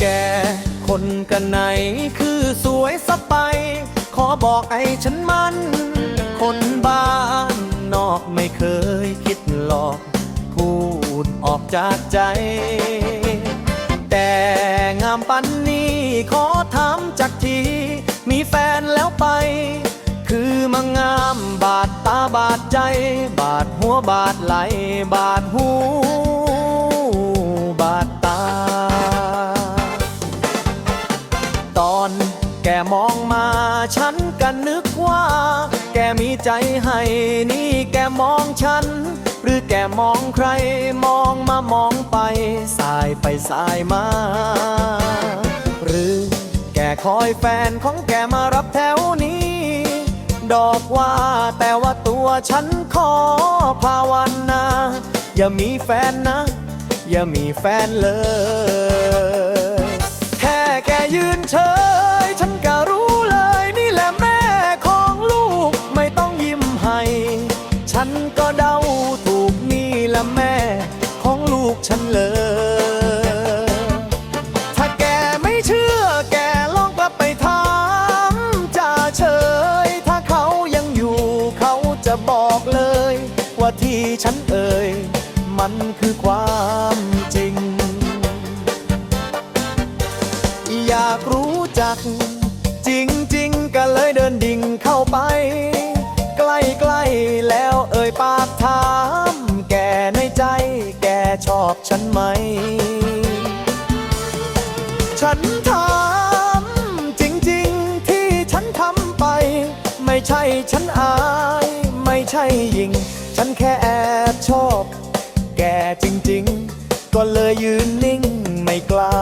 แกคนกันไหนคือสวยสะไป ขอบอกไอ้ฉันมัน คนบ้านนอกไม่เคยคิดหลอก พูดออกจากใจ แต่งามปันนี้ขอถามจากที มีแฟนแล้วไป คือมางามบาดตาบาดใจ บาดหัวบาดไหล บาดหู แกมองมาฉันก็นึกว่า แกมีใจให้นี่แกมองฉัน หรือแกมองใคร มองมามองไป สายไปสายมา หรือแกคอยแฟนของแกมารับแถวนี้ ดอกว่าแต่ว่าตัวฉันขอภาวนา อย่ามีแฟนนะ อย่ามีแฟนเลย แค่แกยืนเฉย ก็เดาถูกนี่ละแม่ของลูกฉันเลย ถ้าแกไม่เชื่อแกลองกลับไปถามจ่าเฉย ถ้าเขายังอยู่เขาจะบอกเลย ว่าที่ฉันเอ่ย มันคือความจริง อยากรู้จักจริงๆก็เลยเดินดิ่งเข้าไป ใกล้ๆแล้ว อบฉันไหม ฉันถามจริงๆที่ฉันทำไป ไม่ใช่ฉันอาย ไม่ใช่ยิง ฉันแค่แอบชอบ แกจริงๆ ก็เลยยืนนิ่งไม่กล้า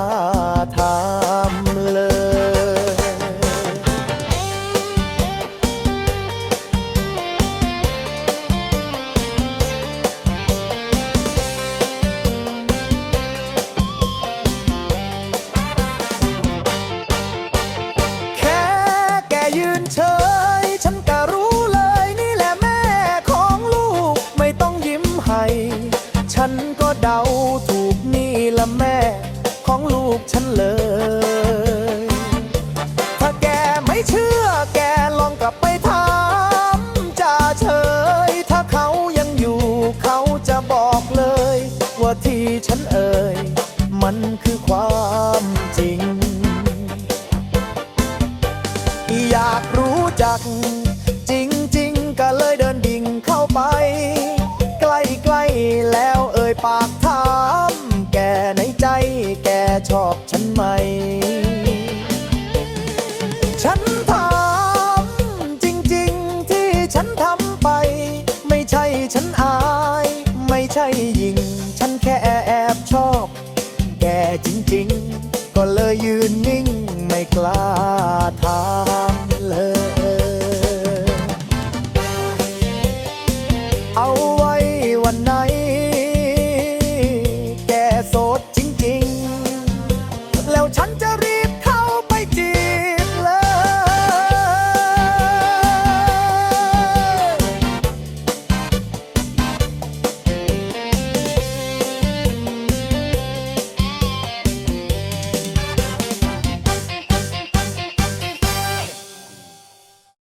เฉยฉันก็รู้เลยนี่แหละแม่ของลูกไม่ต้องยิ้มให้ ฉันก็เดาถูกนี่ละแม่ของลูกฉันเลย ถ้าแกไม่เชื่อแกลองกลับไปถามจ่าเฉย ถ้าเขายังอยู่เขาจะบอกเลย ว่าที่ฉันเอ่ยมันคือความ อยากรู้จัก จริงๆ ก็เลยเดินดิ่งเข้าไป ใกล้ๆแล้วเอ่ยปากถามแกในใจแกชอบฉันไหม ฉันถามจริงๆที่ฉันทำไป ไม่ใช่ฉันอาย ไม่ใช่ยิง ฉันแค่แอบชอบ แกจริงๆ ก็เลยยืนนิ่งไม่กล้าถาม